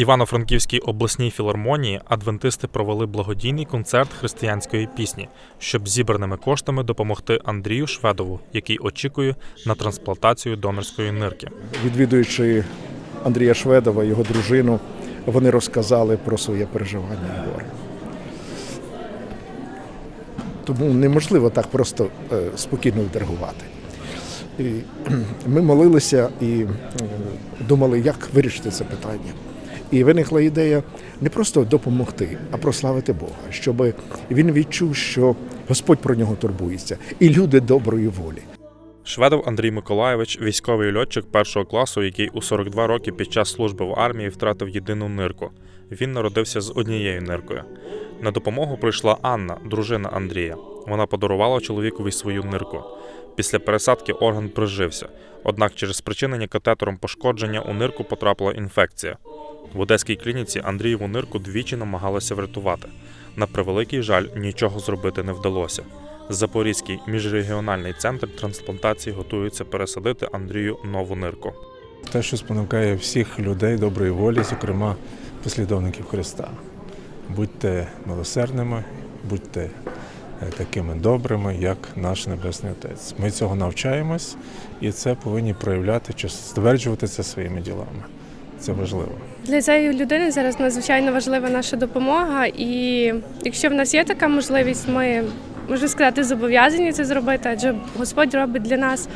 Івано-Франківській обласній філармонії адвентисти провели благодійний концерт християнської пісні, щоб зібраними коштами допомогти Андрію Шведову, який очікує на трансплантацію донорської нирки. Відвідуючи Андрія Шведова, його дружину, вони розказали про своє переживання горе. Тому неможливо так просто е, спокійно відреагувати. Ми молилися і е, думали, як вирішити це питання. І виникла ідея не просто допомогти, а прославити Бога, щоб він відчув, що Господь про нього турбується, і люди доброї волі. Шведов Андрій Миколайович, військовий льотчик першого класу, який у 42 роки під час служби в армії втратив єдину нирку. Він народився з однією ниркою. На допомогу прийшла Анна, дружина Андрія. Вона подарувала чоловікові свою нирку. Після пересадки орган прижився, однак через спричинення катетером пошкодження у нирку потрапила інфекція. В одеській клініці Андрієву нирку двічі намагалися врятувати. На превеликий жаль, нічого зробити не вдалося. Запорізький міжрегіональний центр трансплантації готується пересадити Андрію нову нирку. Те, що спонукає всіх людей доброї волі, зокрема послідовників Христа. Будьте милосердними, будьте е, такими добрими, як наш Небесний Отець. Ми цього навчаємось і це повинні проявляти чи стверджувати це своїми ділами. Це важливо. Для цієї людини зараз надзвичайно важлива наша допомога, і якщо в нас є така можливість, ми можна сказати, зобов'язані це зробити, адже Господь робить для нас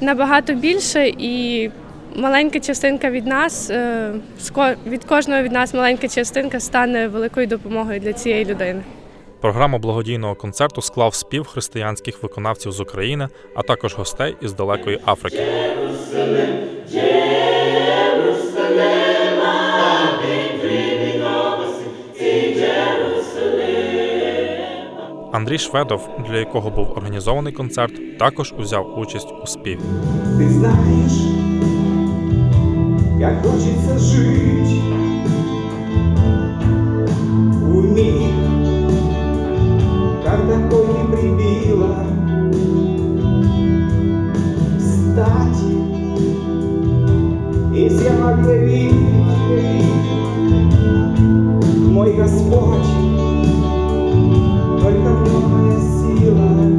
набагато більше і. Маленька частинка від нас, е, від кожного від нас маленька частинка стане великою допомогою для цієї людини. Програму благодійного концерту склав спів християнських виконавців з України, а також гостей із далекої Африки. Андрій Шведов, для якого був організований концерт, також узяв участь у співі. Ти знаєш, як хочеться жить объявить Мой Господь, только моя сила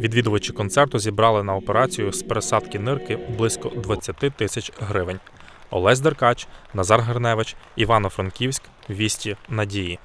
Відвідувачі концерту зібрали на операцію з пересадки нирки близько 20 тисяч гривень. Олесь Деркач, Назар Герневич, Івано-Франківськ, Вісті Надії.